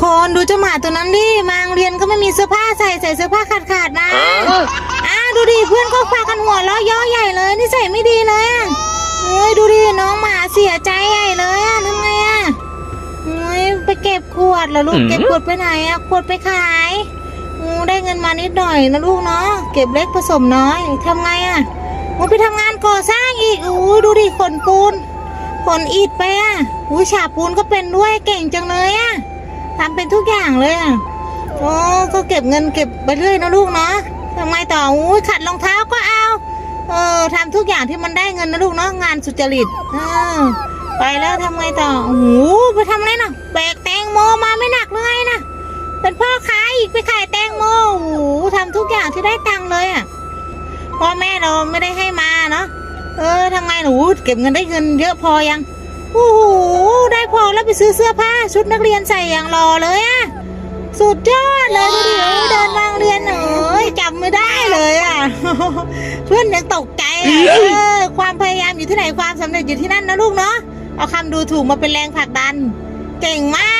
คนดูเจ้าหมาตัวนั้นดิมาโรงเรียนก็ไม่มีเสื้อผ้าใส่ใส่เสื้อผ้าขาดขาดๆนะอ้าวดูดิเพื่อนก็พากันหัวเราะเย่อใหญ่เลยนี่ใส่ไม่ดีเลยอะเฮ้ยดูดิน้องหมาเสียใจใหญ่เลยอะทำไงอะเฮ้ยไปเก็บขวดเหรอลูกเก็บขวดไปไหนอะขวดไปขายอูได้เงินมานิดหน่อยนะลูกเนาะเก็บเล็กผสมน้อยทำไงอะอูไปทำงานก่อสร้างอีกอู้ดูดิขนปูนขนอิฐไปอะอุ้ยฉาบปูนก็เป็นด้วยเก่งจังเลยอะ ทำเป็นทุกอย่างเลยอะโอ้ก็เก็บเงินเก็บไปเรื่อยนะลูกเนาะทำไงต่ออุ้ยขัดรองเท้าก็เอาเออทำทุกอย่างที่มันได้เงินนะลูกเนาะงานสุจริตเออไปแล้วทำไงต่อโอ้โหไปทำอะไรนะแบกแตงโมมาไม่หนักเลยนะเป็นพ่อค้าอีกไปขายแตงโมโอ้โหทำทุกอย่างที่ได้ตังค์เลยอะพ่อแม่เราไม่ได้ให้มาเนาะเออทำไงหนูเก็บเงินได้เงินเยอะพอยังโอ้โห แล้วไปซื้อเสื้อผ้าชุดนักเรียนใส่อย่างรอเลยอะสุดยอดเลยดูดิเออเดินมางเรียนเอ้ยจำไม่ได้เลยอะเพื่อนยังตกใจเออความพยายามอยู่ที่ไหนความสำเร็จอยู่ที่นั่นนะลูกเนาะเอาคำดูถูกมาเป็นแรงผลักดัน เก่งมาก